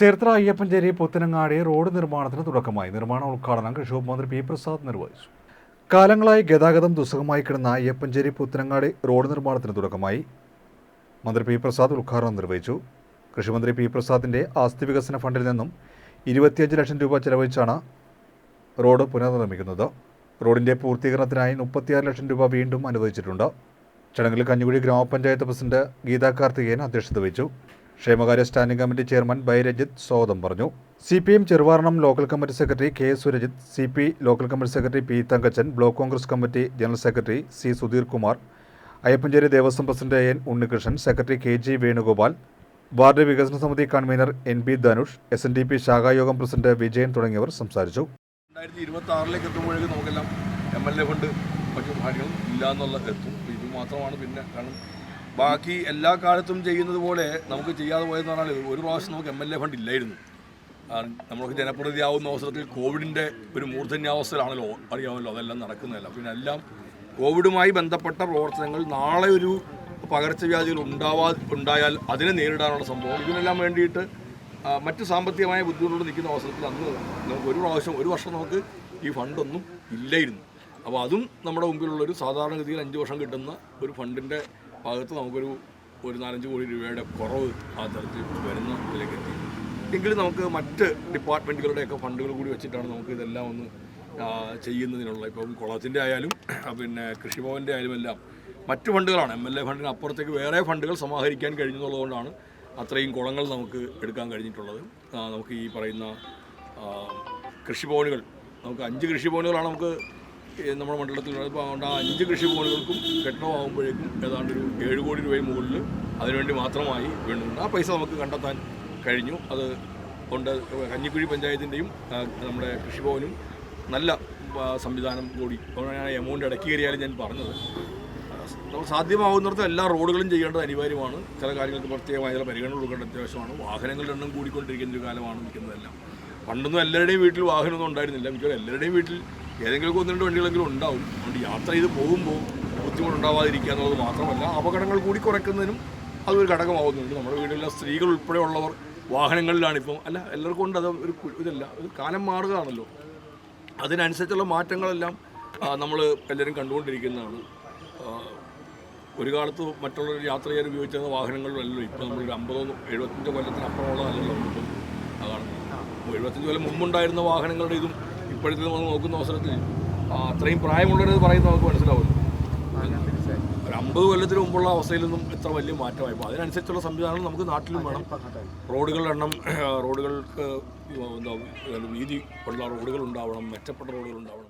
Cherthala Ayyappancheri Puthanangadi road നിർമ്മാണത്തിന് തുടക്കമായി. നിർമ്മാണ ഉദ്ഘാടനം കൃഷി മന്ത്രി പി പ്രസാദ് നിർവഹിച്ചു. കാലങ്ങളായി ഗതാഗതം ദുസ്സഹമായി കിടന്ന അയ്യപ്പഞ്ചേരി പുത്തനങ്ങാടി റോഡ് നിർമ്മാണത്തിന് തുടക്കമായി. മന്ത്രി പി പ്രസാദ് ഉദ്ഘാടനം നിർവഹിച്ചു. കൃഷിമന്ത്രി പി പ്രസാദിന്റെ ആസ്തി വികസന ഫണ്ടിൽ നിന്നും ഇരുപത്തിയഞ്ച് ലക്ഷം രൂപ ചെലവഴിച്ചാണ് റോഡ് പുനർനിർമ്മിക്കുന്നത്. റോഡിന്റെ പൂർത്തീകരണത്തിനായി മുപ്പത്തിയാറ് ലക്ഷം രൂപ വീണ്ടും അനുവദിച്ചിട്ടുണ്ട്. ചടങ്ങിൽ കഞ്ഞിക്കുഴി ഗ്രാമപഞ്ചായത്ത് പ്രസിഡന്റ് ഗീതാ കാർത്തികേയൻ അധ്യക്ഷത വഹിച്ചു. ക്ഷേമകാര്യ സ്റ്റാൻഡിംഗ് കമ്മിറ്റി ചെയർമാൻ ബൈരജിത് സ്വാഗതം പറഞ്ഞു. C P M Cheruvaranam local committee secretary K Surajith C P local committee secretary P Thankachan block Congress committee general secretary C Sudheer Kumar Ayyappancheri Devaswom president N Unnikrishnan secretary K G Venugopal ward വികസന സമിതി convener N B Dhanush S N D P ശാഖായോഗം president Vijayan തുടങ്ങിയവർ സംസാരിച്ചു. രണ്ടായിരത്തി ഇരുപത്തി ആറിലേക്ക് എത്തുമ്പോഴേക്കും നമുക്കെല്ലാം M L A fund മറ്റു കാര്യങ്ങളും ഇല്ല എന്നുള്ള എത്തും ഇത് മാത്രമാണ് പിന്നെ കാരണം ബാക്കി എല്ലാ കാലത്തും ചെയ്യുന്നത് പോലെ നമുക്ക് ചെയ്യാതെ പോയെന്ന് പറഞ്ഞാൽ ഒരു പ്രാവശ്യം നമുക്ക് എം എൽ എ ഫണ്ട് ഇല്ലായിരുന്നു. നമ്മൾക്ക് ജനപ്രതിയാവുന്ന അവസരത്തിൽ കോവിഡിന്റെ ഒരു മൂർധന്യാവസ്ഥയിലാണല്ലോ അറിയാമല്ലോ അതെല്ലാം നടക്കുന്നതല്ല. പിന്നെ എല്ലാം കോവിഡുമായി ബന്ധപ്പെട്ട പ്രവർത്തനങ്ങൾ നാളെ ഒരു പകർച്ചവ്യാധികൾ ഉണ്ടാവാ ഉണ്ടായാൽ അതിനെ നേരിടാനുള്ള സംഭവം. ഇതിനെല്ലാം വേണ്ടിയിട്ട് മറ്റ് സാമ്പത്തികമായ ബുദ്ധിമുട്ടോട് നിൽക്കുന്ന അവസരത്തിൽ അന്ന് നമുക്ക് ഒരു പ്രാവശ്യം ഒരു വർഷം നമുക്ക് ഈ ഫണ്ടൊന്നും ഇല്ലായിരുന്നു. അപ്പോൾ അതും നമ്മുടെ മുമ്പിലുള്ളൊരു സാധാരണഗതിയിൽ അഞ്ച് വർഷം കിട്ടുന്ന ഒരു ഫണ്ടിന്റെ ഭാഗത്ത് നമുക്കൊരു ഒരു നാലഞ്ച് കോടി രൂപയുടെ കുറവ് ആ തരത്തിൽ വരുന്ന ഇതിലേക്ക് എത്തി. എങ്കിലും നമുക്ക് മറ്റ് ഡിപ്പാർട്ട്മെന്റുകളുടെയൊക്കെ ഫണ്ടുകൾ കൂടി വെച്ചിട്ടാണ് നമുക്ക് ഇതെല്ലാം ഒന്ന് ചെയ്യുന്നതിനുള്ള. ഇപ്പം കുളത്തിന്റെ ആയാലും പിന്നെ കൃഷിഭവന്റെ ആയാലും എല്ലാം മറ്റു ഫണ്ടുകളാണ്. എം എൽ എ ഫണ്ടിന് അപ്പുറത്തേക്ക് വേറെ ഫണ്ടുകൾ സമാഹരിക്കാൻ കഴിഞ്ഞെന്നുള്ളതുകൊണ്ടാണ് അത്രയും കുളങ്ങൾ നമുക്ക് എടുക്കാൻ കഴിഞ്ഞിട്ടുള്ളത്. നമുക്ക് ഈ പറയുന്ന കൃഷിഭവനുകൾ നമുക്ക് അഞ്ച് കൃഷിഭവനുകളാണ് നമുക്ക് നമ്മുടെ മണ്ഡലത്തിൽ ഉണ്ടാകുന്ന അഞ്ച് കൃഷിഭവനുകൾക്കും കെട്ടിടമാകുമ്പോഴേക്കും ഏതാണ്ട് ഒരു ഏഴ് കോടി രൂപയും മുകളിൽ അതിനുവേണ്ടി മാത്രമായി വേണ്ടുന്നുണ്ട് ആ പൈസ നമുക്ക് കണ്ടെത്താൻ കഴിഞ്ഞു. അത് കൊണ്ട് കഞ്ഞിക്കുഴി പഞ്ചായത്തിന്റെയും നമ്മുടെ കൃഷിഭവനും നല്ല സംവിധാനം കൂടി അതുകൊണ്ടാണ് എമൗണ്ട് ഇടയ്ക്ക് കയറിയാലും ഞാൻ പറഞ്ഞത്. നമ്മൾ സാധ്യമാവുന്നിടത്ത് എല്ലാ റോഡുകളും ചെയ്യേണ്ടത് അനിവാര്യമാണ്. ചില കാര്യങ്ങൾക്ക് പ്രത്യേകമായ ചില പരിഗണന കൊടുക്കേണ്ട അത്യാവശ്യമാണ്. വാഹനങ്ങളുടെ എണ്ണം കൂടിക്കൊണ്ടിരിക്കുന്ന ഒരു കാലമാണ് നിൽക്കുന്നതെല്ലാം. പണ്ടൊന്നും എല്ലാവരുടെയും വീട്ടിൽ വാഹനമൊന്നും ഉണ്ടായിരുന്നില്ല. മിക്കവാറും എല്ലാവരുടെയും വീട്ടിൽ ഏതെങ്കിലും ഒന്ന് രണ്ട് വണ്ടികളെങ്കിലും ഉണ്ടാവും. അതുകൊണ്ട് യാത്ര ചെയ്ത് പോകുമ്പോൾ ബുദ്ധിമുട്ടുണ്ടാവാതിരിക്കുക എന്നുള്ളത് മാത്രമല്ല അപകടങ്ങൾ കൂടി കുറയ്ക്കുന്നതിനും അതൊരു ഘടകമാവുന്നുണ്ട്. നമ്മുടെ വീടുകളിലെ സ്ത്രീകൾ ഉൾപ്പെടെയുള്ളവർ വാഹനങ്ങളിലാണിപ്പം. അല്ല എല്ലാവർക്കും ഉണ്ട്. അത് ഒരു ഇതല്ല ഒരു കാലം മാറുകയാണല്ലോ. അതിനനുസരിച്ചുള്ള മാറ്റങ്ങളെല്ലാം നമ്മൾ എല്ലാവരും കണ്ടുകൊണ്ടിരിക്കുന്നതാണ്. ഒരു കാലത്ത് മറ്റുള്ളവർ യാത്ര ചെയ്യാൻ ഉപയോഗിച്ചിരുന്ന വാഹനങ്ങളിലല്ലോ ഇപ്പോൾ നമ്മളൊരു അമ്പതോ എഴുപത്തഞ്ചോ കൊല്ലത്തിനപ്പുറമുള്ള അല്ലല്ലോ അതാണ് എഴുപത്തഞ്ച് കൊല്ലം മുമ്പുണ്ടായിരുന്ന വാഹനങ്ങളുടെ ഇതും ഇപ്പോഴത്തെ നമ്മൾ നോക്കുന്ന അവസരത്തിൽ അത്രയും പ്രായമുള്ളവരത് പറയുന്നത് നമുക്ക് മനസ്സിലാവും ഒരു അമ്പത് കൊല്ലത്തിന് മുമ്പുള്ള അവസ്ഥയിൽ നിന്നും എത്ര വലിയ മാറ്റമായി. അപ്പോൾ അതിനനുസരിച്ചുള്ള സംവിധാനം നമുക്ക് നാട്ടിലും വേണം. റോഡുകളുടെ എണ്ണം റോഡുകൾക്ക് എന്താ വീതി ഉള്ള റോഡുകൾ ഉണ്ടാവണം മെച്ചപ്പെട്ട റോഡുകൾ ഉണ്ടാവണം